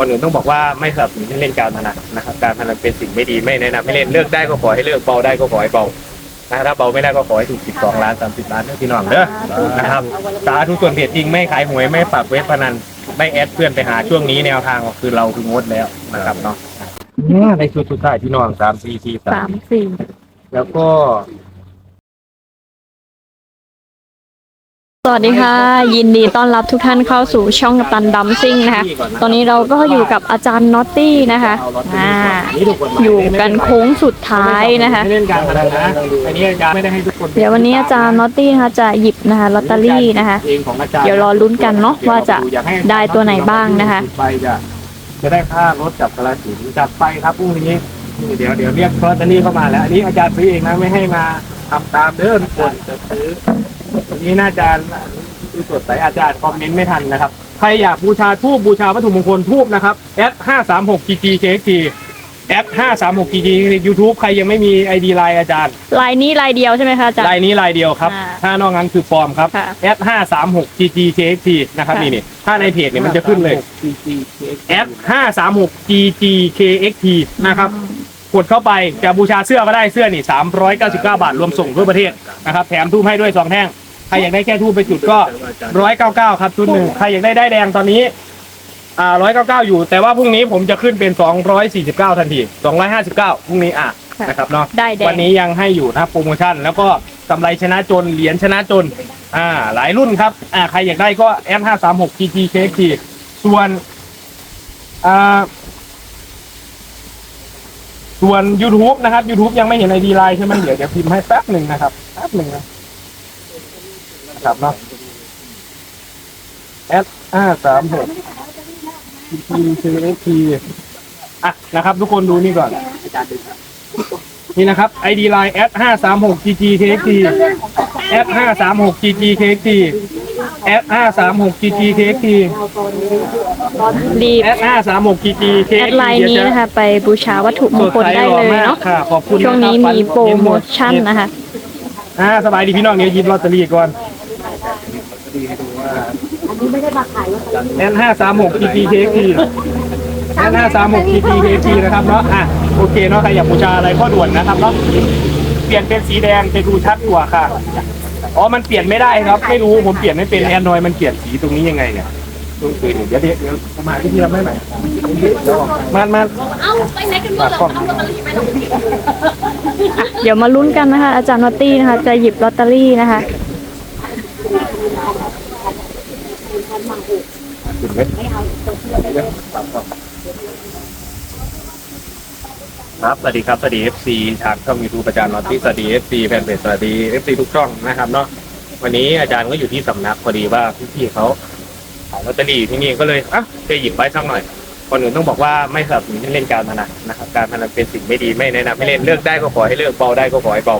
คนอื่นต้องบอกว่าไม่สนับสนุนให้เล่นการพนันนะครับ การพนันเป็นสิ่งไม่ดีไม่แนะนำให้เล่นเลิกได้ก็ขอให้เลิกเบาได้ก็ขอให้เบานะถ้าเบาไม่ได้ก็ขอให้ถูก12ล้าน30ล้านเด้อพี่น้องเด้อนะครับสาธุส่วนเพจจริงไม่ขายหวยไม่ปรับเว็บพนันไม่แอดเพื่อนไปหาช่วงนี้แนวทางก็คือเราคืองดแล้วนะครับเนาะเนี่ยในชุดสุดท้ายพี่น้องสามสี่สี่สามสี่แล้วก็ สวัสดีค่ะ ยินดีต้อนรับทุกท่านเข้าสู่ช่องกัปตันดัมซิ่งนะคะ ตอนนี้เราก็อยู่กับอาจารย์น็อตตี้นะคะอ่าอยู่กันโค้งสุดท้ายนะคะไม่เล่นการพนันนะอันนี้อาจารย์ไม่ได้ให้ทุกคนเดี๋ยววันนี้อาจารย์น็อตตี้นะคะจะหยิบนะคะลอตเตอรี่นะคะเองของอาจารย์เดี๋ยวรอลุ้นกันเนาะว่าจะได้ตัวไหนบ้างนะคะไปจะจะได้ค่ารถกับกระสินธุ์จัดไปครับพรุ่งนี้เดี๋ยวเดี๋ยวเรียกลอตเตอรี่เข้ามาแล้วอันนี้อาจารย์ซื้อเองนะไม่ให้มาทำตามเด้อทุกคนจะซื้อ วันนี้น่าจะดูสดใสอาจารย์คอมเมนต์ไม่ทันนะครับ ใครอยากบูชาทูบบูชาวัตถุมงคลทูบนะครับแอดห้าสามหก GG KXT แอดห้าสามหก GG YouTube ใครยังไม่มี ID ไลน์อาจารย์ลายนี้ลายเดียวใช่ไหมคะอาจารย์ลายนี้ลายเดียวครับอ่าถ้านอกนั้นคือปลอมครับค่ะ S ห้าสามหก GG KXT นะครับค่ะนี่นี่ถ้าในเพจเนี่ยมันจะขึ้นเลย S ห้าสามหก GG KXT นะครับกดเข้าไปจะบูชาเสื้อก็ได้เสื้อนี่สามร้อยเก้าสิบเก้าบาทรวมส่งทั่วประเทศนะครับแถมทูบให้ด้วยสองแท่ง ใครอยากได้แค่ทูบไปจุดก็ร้อยเก้าเก้าครับชุดหนึ่งใครอยากได้ได้ายแดงตอนนี้ อ่าร้อยเก้าเก้าอยู่ แต่ว่าพรุ่งนี้ผมจะขึ้นเป็นสองร้อยสี่สิบเก้าทันทีสองร้อยห้าสิบเก้าพรุ่งนี้อะค่ะนะครับเนาะได้แดง วันนี้ยังให้อยู่นะโปรโมชั่น แล้วก็กำไรชนะจนเหรียญชนะจน อ่า หลายรุ่นครับ อ่าใครอยากได้ก็ M ห้าสามหก GG KXT ส่วนอ่าส่วน YouTube นะครับ YouTube ยังไม่เห็นไอดีไลน์ใช่ไหมเดี๋ยวเดี๋ยวพิมพ์ให้แป๊บหนึ่งนะครับแป๊บหนึ่งนะนะ ครับเนาะ S ห้าสามหก GG KXT อะนะครับ ทุกคนดูนี่ก่อน นี่นะครับ ID line s ห้าสามหก gg kxt s ห้าสามหก gg kxt s ห้าสามหก gg kxt รีบ s ห้าสามหก gg แอ kxt ดไลน์นี้นะคะ ไปบูชาวัตถุมงคลได้เลยเนาะค่ะขอบคุณช่วงนี้มีโปรโมชั่นนะคะ อ่าสบายดีพี่น้องเดี๋ยวหยิบลอตเตอรี่ก่อน n ห้าสามหก gg kxt n ห้าสามหก gg kxt นะครับเนาะอะโอเคเนาะใครอยากบูชาอะไรก็ด่วนนะครับเนาะเปลี่ยนเป็นสีแดงจะดูชัดกว่าค่ะอ๋อมันเปลี่ยนไม่ได้ครับ ไม่รู้ผมเปลี่ยนไม่เป็นแอนดรอยมันเปลี่ยนสีตรงนี้ยังไงเนี่ยต้องคุยเดี๋ยวเดี๋ยวเดี๋ยวเอามาที่ที่เราไม่ไหนมันมันเอาไปไหนกันหมดเหรอเอาลอตเตอรี่ไปแล้วอะเดี๋ยวมาลุ้นกันนะคะ อาจารย์น็อตตี้นะคะ จะหยิบลอตเตอรี่นะคะ ครับสวัสดีครับสวัสดี FC ทางช่องยูทูปอาจารย์นอตตี้สวัสดี FC แฟนเพจสวัสดี FC ทุกช่องนะครับเนาะวันนี้อาจารย์ก็อยู่ที่สำนักพอดีว่าพี่ๆเขาขายลอตเตอรี่อยู่ที่นี่ก็เลยอะจะหยิบไว้สักหน่อยคนอื่นต้องบอกว่าไม่สนับสนุนเล่นการพนันนะครับการพนันเป็นสิ่งไม่ดีไม่แนะนำให้เล่นเลิกได้ก็ขอให้เลิกเบาได้ก็ขอให้เบา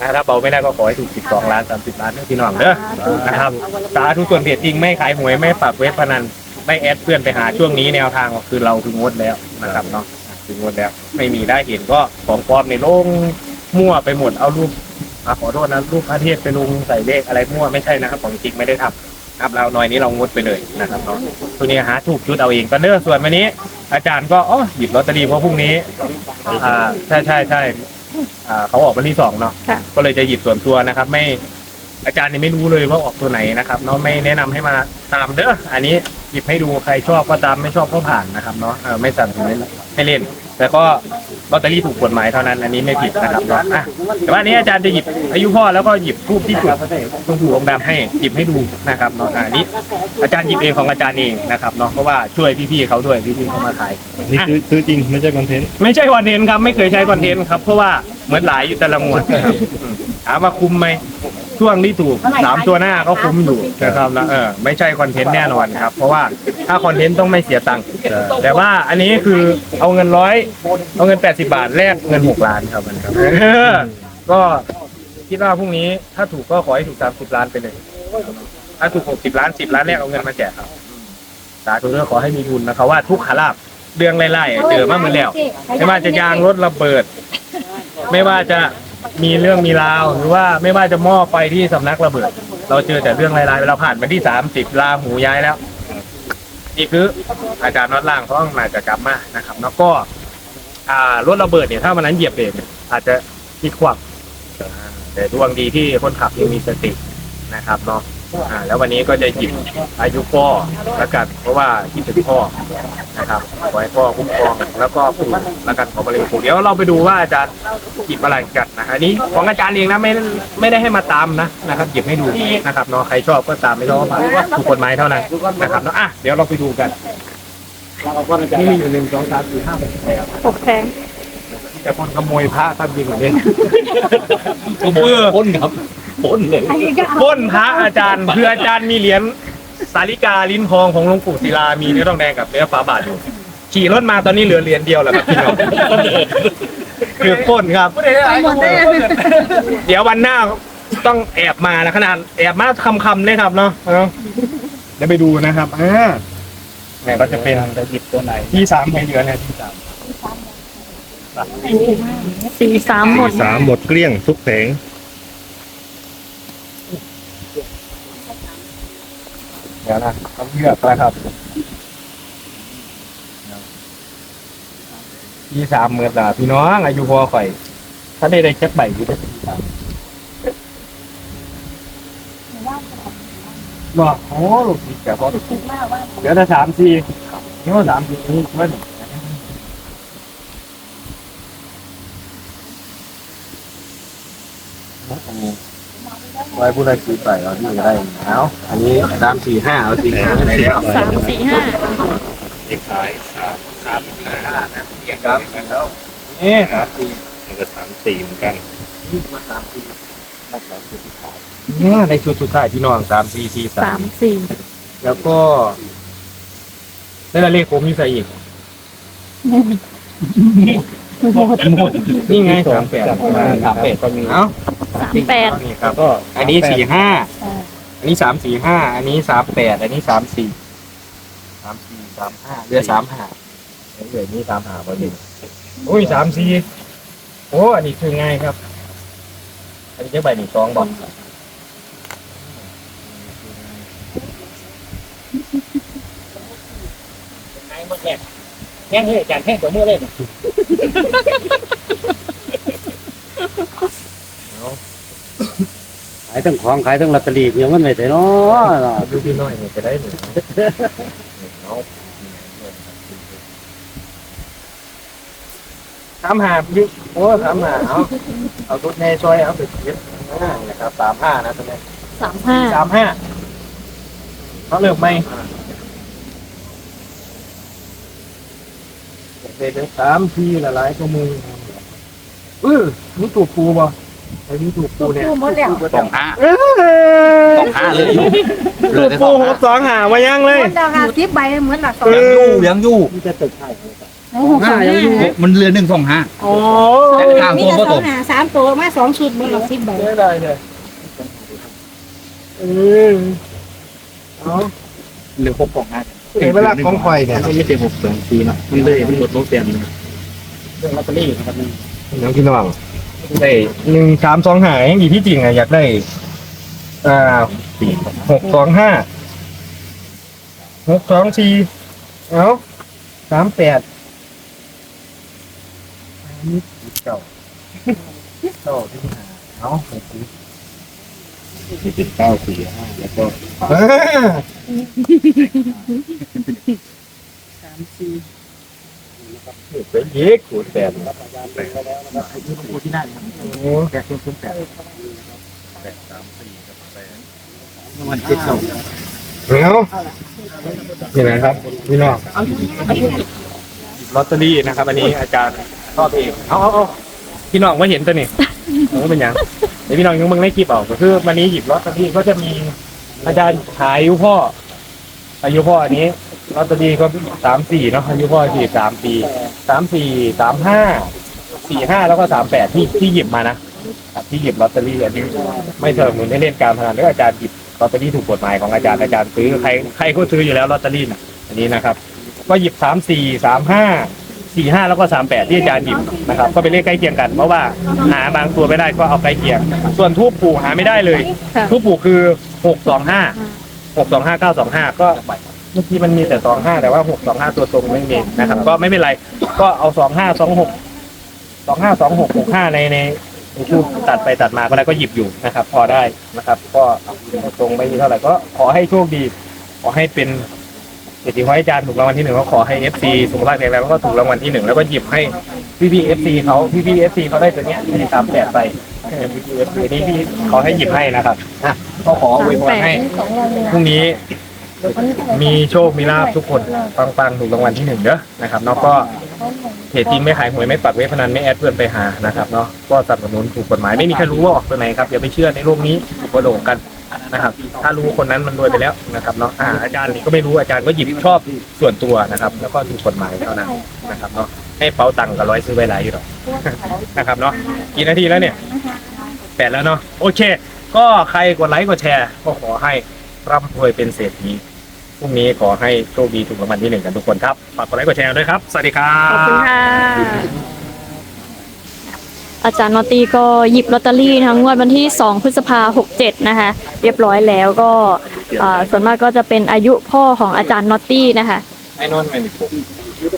นะถ้าเบาไม่ได้ก็ขอให้ถูก12ล้าน30ล้านเด้อพี่น้องเด้อนะครับสาธุส่วนเพจจริงไม่ขายหวยไม่ปรับเว็บพนันไม่แอดเพื่อนไปหาช่วงนี้แนวทางก็คือเราคืองดแล้วนะครับเนาะคืองดแล้ว ไม่มีได้เห็นก็ของปลอมในโลงมั่วไปหมดเอารูปอะขอโทษนะรูปพระเทพไปลงใส่เลขอะไรมั่วไม่ใช่นะครับของจริงไม่ได้ทำครับเราหน่อยนี้เรางดไปเลยนะครับเนาะตัวนี้หาถูกชุดเอาเองก็เนื้อส่วนวันนี้ อาจารย์ก็อ๋อหยิบลอตเตอรี่เพราะพรุ่งนี้อ่าใช่ใช่ใช่ อ่าเขาออกวันที่สองเนาะค่ะก็เลยจะหยิบส่วนตัวนะครับ ไม่อาจารย์นี่ไม่รู้เลยว่าออกตัวไหนนะครับเนาะไม่แนะนำให้มาตามเด้ออันนี้ หยิบให้ดูใครชอบก็ตามไม่ชอบก็ผ่านนะครับเนาะเออไม่สั่งไม่ไม่เล่น แต่ก็ลอตเตอรี่ถูกกฎหมายเท่านั้นอันนี้ไม่ผิดนะครับเนาะอะแต่ว่าอันนี้อาจารย์จะหยิบอายุพ่อแล้วก็หยิบทูบที่จุดตรงหูองค์ดำให้หยิบให้ดูนะครับเนาะอะอันนี้ อาจารย์หยิบเองของอาจารย์เองนะครับเนาะเพราะว่าช่วยพี่ๆเขาด้วยพี่ๆเขามาขาย นี่คือซื้อจริงไม่ใช่คอนเทนต์ไม่ใช่คอนเทนต์ครับไม่เคยใช้คอนเทนต์ครับเพราะว่าเหมือนหลายอยู่แต่ละงวดนะครับอืมถามว่าคุ้มไหม ช่วงที่ถูกสามตัวหน้าก็คุ้มอยู่นะครับแล้วเออไม่ใช่คอนเทนต์แน่นอนครับ เพราะว่าถ้าคอนเทนต์ต้องไม่เสียตังค์แต่ว่าอันนี้คือเอาเงินร้อยเอาเงินแปดสิบาทแลกเงินหกล้านครับมันครับเออก็คิดว่าพรุ่งนี้ถ้าถูกก็ขอให้ถูกสามสิบล้านไปเลย ถ้าถูกหกสิบล้านสิบล้านแรกเอาเงินมาแจกครับสาธุเด้อขอให้มีบุญนะครับว่าทุกขาลาบเรื่องไล่ๆเจอมาเหมือนแล้ว ไม่ว่าจะยางรถระเบิด ไม่ว่าจะ มีเรื่องมีราวหรือว่าไม่ว่าจะหม้อไฟที่สำนักระเบิด เราเจอแต่เรื่องรายๆเราผ่านมาที่สามสิบลาหูย้ายแล้วนี่คืออาจารย์น็อตล่างเขาต้องมาจะกลับมานะครับ แล้วก็ อ่ารถระเบิดเนี่ยถ้าวันนั้นเหยียบเบรกเนี่ยอาจจะมีขวักแต่ดวงดีที่คนขับยังมีสตินะครับเนาะอ่า แล้ววันนี้ก็จะหยิบอายุพ่อแล้วกัน เพราะว่าคิดถึงพ่อนะครับขอให้พ่อคุ้มครองแล้วก็ปู่แล้วกันขอบริปู่เดี๋ยวเราไปดูว่าอาจารย์หยิบอะไรกันนะอันนี้ของอาจารย์เองนะไม่ไม่ได้ให้มาตามนะนะครับหยิบให้ดูนะครับเนาะใครชอบก็ตามไม่ชอบก็ผ่านถูกกฎหมายเท่านั้นนะครับเนาะอะเดี๋ยวเราไปดูกันนี่มีอยู่หนึ่งสองสามสี่ห้าหกแปดหกแพงแต่คนขโมยพระท่านยิงเหมือนเดิมผมเออพ้นครับพ้นเลยปล้นพระอาจารย์คืออาจารย์มีเหรียญ สาลิกาลิ้นทองของหลวงปู่ศิลามีเนื้อทองแดงกับเนื้อฝาบาทอยู่ขี่รถมาตอนนี้เหลือเหรียญเดียวแล้วครับพี่น้องคือปล้นครับเดี๋ยววันหน้าต้องแอบมานะขนาดแอบมาคำคำๆเลยครับเนาะเอาเดี๋ยวไปดูนะครับอ่าเนี่ยก็จะเป็นจะหยิบตัวไหนที่สามของเดือนเนี่ยที่สามสี่สามหมด สามหมดเกลี้ยงทุกแผง เดี๋ยวนะต้องเลือกนะครับที่สามเมื่อตาพี่น้องอายุพอข่อยถ้าได้ได้แค่ใบอยู่ได้ที่สามบอกโอ้ลูกศิษย์แกพอเดี๋ยวถ้าสามสี่นี่ว่าสามสี่นี่มัน ไว้ผู้ใดซื้อไปเอาที่จะได้เอาอันนี้สามสี่ห้าเอาสี่ห้าได้แล้วสามสี่ห้าเลขท้ายสามสามห้าครับนี่สามสี่แล้วก็สามสี่เหมือนกันมาสามสี่มาสามสี่ที่ขายเนี่ยในชุดสุดท้ายพี่น้องสามสี่สี่สาสามมสี่แล้วก็ได้ละเลขผมมีใส่อีก หมดนี่ไงสามแปดสามแปดก็มีเอ้าสามแปดนี่ครับก็อันนี้สี่ห้าอันนี้สามสี่ห้าอันนี้สามแปดอันนี้สามสี่สามสี่สามห้าเรือสามห้าเหลือนี่สามห้าพอดีโอ้ยสามสี่โอ้อันนี้คือง่ายครับ อันนี้จะใบหนึ่งสองบอกไอ้หมดแหลกแห้งเลยจานแห้งกว่าเมื่อเลย ขายทั้งของขายทั้งลอตเตอรี่ยังมันไม่ได้เนาะดูพี่น้อยเนี่ยจะได้หนึ่งเอาถามหาพี่โอ้ถามหาเอาเอาตุ๊ดในซอยเอาไปเก็บห้านะครับสามห้านะตรงนี้สามห้าสามห้าเขาเลิกไหม เป็นสามทีละหลายก็มือเออนี่ถูกปูบ่ไอ้นี่ถูกปูเนี่ยสองห้าสองห้าเลยถูกปูหกสองหามายังเลยดาวหาสิบใบเหมือนหลักสองเออยังอยู่ที่จะตึกไทยห้ายังอยู่มันเรือหนึ่งสองห้าโอ้ข้าวมีตัวแต่ผสสองมหาสามตัวมาสองชุดเหมือนหลักสิบใบได้ได้เลยเออเอาหรือหกกล่องห้า เห็นเวลาของข่อยเนี่ยไม่ใช่หกสองสี่เนาะมันเลยมันหมดลงเต็มเรื่องลอตเตอรี่ครับน้องพี่น้องได้หนึ่งสามสองหาอย่างดีที่จริงอะอยากได้อ่าหกสองห้าหกสองสี่เอาสามแปดอันนี้เก่าเก่าที่หาเอาหกสี่ เป็นเก้าสี่ห้าแล้วก็อ่าเป็นเยกขูดแปดผู้ที่ได้ครับโอ้แปดศูนย์ศูนย์แปดมันเจ็ดสองแล้วนี่นะครับพี่น้องลอตเตอรี่นะครับ อันนี้อาจารย์ชอบเองเอาเอาเอาพี่น้องไม่เห็นตัวนี่ผมก็เป็นยัง เดี๋ยวพี่น้องยังมึงไม่คลิปเอาก็คือวันนี้หยิบลอตเตอรี่ก็จะมีอาจารย์ขายอายุพ่อ อายุพ่ออันนี้ลอตเตอรี่ก็สามสี่เนาะอายุพ่อสี่สามปีสามสี่สามห้าสี่ห้าแล้วก็สามแปดที่ที่หยิบมานะครับที่หยิบลอตเตอรี่อันนี้ไม่สนับสนุนให้เล่นการพนันแล้วอาจารย์หยิบลอตเตอรี่ถูกกฎหมายของอาจารย์อาจารย์ซื้อใครใครก็ซื้ออยู่แล้วลอตเตอรี่น่ะอันนี้นะครับ ก็หยิบสามสี่สามห้า สี่ห้าแล้วก็สามแปดที่อาจารย์หยิบนะครับก็เป็นเลขใกล้เคียงกัน เพราะว่าหาบางตัวไม่ได้ก็เอาใกล้เคียง ส่วนทูบปู่หาไม่ได้เลยค่ะทูบปู่คือหกสองห้าหกสองห้าเก้าสองห้าก็มื่อกี้มันมีแต่สองห้าแต่ว่าหกสองห้าตัวตรงไม่มีนะครับ ก็ไม่เป็นไรก็เอาสองห้าสองหกสองห้าสองหกหกห้าในในในชูตัดไปตัดมาก็ได้ก็หยิบอยู่นะครับ พอได้นะครับ ก็ตรงไม่มีเท่าไหร่ก็ขอให้โชคดี ขอให้เป็น เศรษฐีขอให้อาจารย์ถูกรางวัลที่หนึ่งก็ขอให้เอฟซีสุขภาพแข็งแรงแล้วก็ถูกรางวัลที่หนึ่งแล้วก็หยิบให้พี่พี่เอฟซีเขาพี่พี่เอฟซีเขาได้ตัวเนี้ยที่ตามแปดไปพี่พี่เอฟซีนี่พี่เขาให้หยิบให้นะครับอะก็ขออวยพรให้พรุ่งนี้มีโชคมีลาบทุกคนปังๆถูกรางวัลที่หนึ่งเด้อนะครับเนาะก็เพจจริงไม่ขายหวยไม่ปักเว็บพนันไม่แอดเพื่อนไปหานะครับเนาะก็สนับสนุนถูกกฎหมายไม่มีใครรู้ว่าออกตัวไหนครับอย่าไปเชื่อในโลกนี้ถูกกระโดดกัน นะครับ ถ้ารู้คนนั้นมันรวยไปแล้วนะครับเนาะอ่าอาจารย์นี่ก็ไม่รู้อาจารย์ก็หยิบชอบส่วนตัวนะครับ แล้วก็ถูกกฎหมายเท่านั้นนะครับเนาะให้เป๋าตังค์กับร้อยซื้อไว้หลายอยู่หรอก นะครับเนาะกี่นาทีแล้วเนี่ยแปดแล้วเนาะโอเค ก็ใครกดไลค์กดแชร์ ก็ขอให้ร่ำรวยเป็นเศรษฐีพรุ่งนี้ขอให้โชคดีถูกรางวัลที่หนึ่งกันทุกคนครับฝากกดไลค์กดแชร์ด้วยครับ สวัสดีครับ ขอบคุณค่ะ อาจารย์นอตตี้ก็หยิบลอตเตอรี่นะคะงวดวันที่ 2 พฤษภาหกเจ็ดนะคะเรียบร้อยแล้วก็อ่าส่วนมากก็จะเป็นอายุพ่อของอาจารย์นอตตี้นะคะไอ้นนท์เป็นผม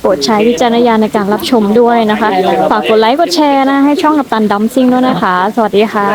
โปรดใช้วิจารณญาณในการรับชมด้วยนะคะฝากกดไลค์กดแชร์นะให้ช่องกับตันดัมซิงด้วยนะคะ สวัสดีค่ะ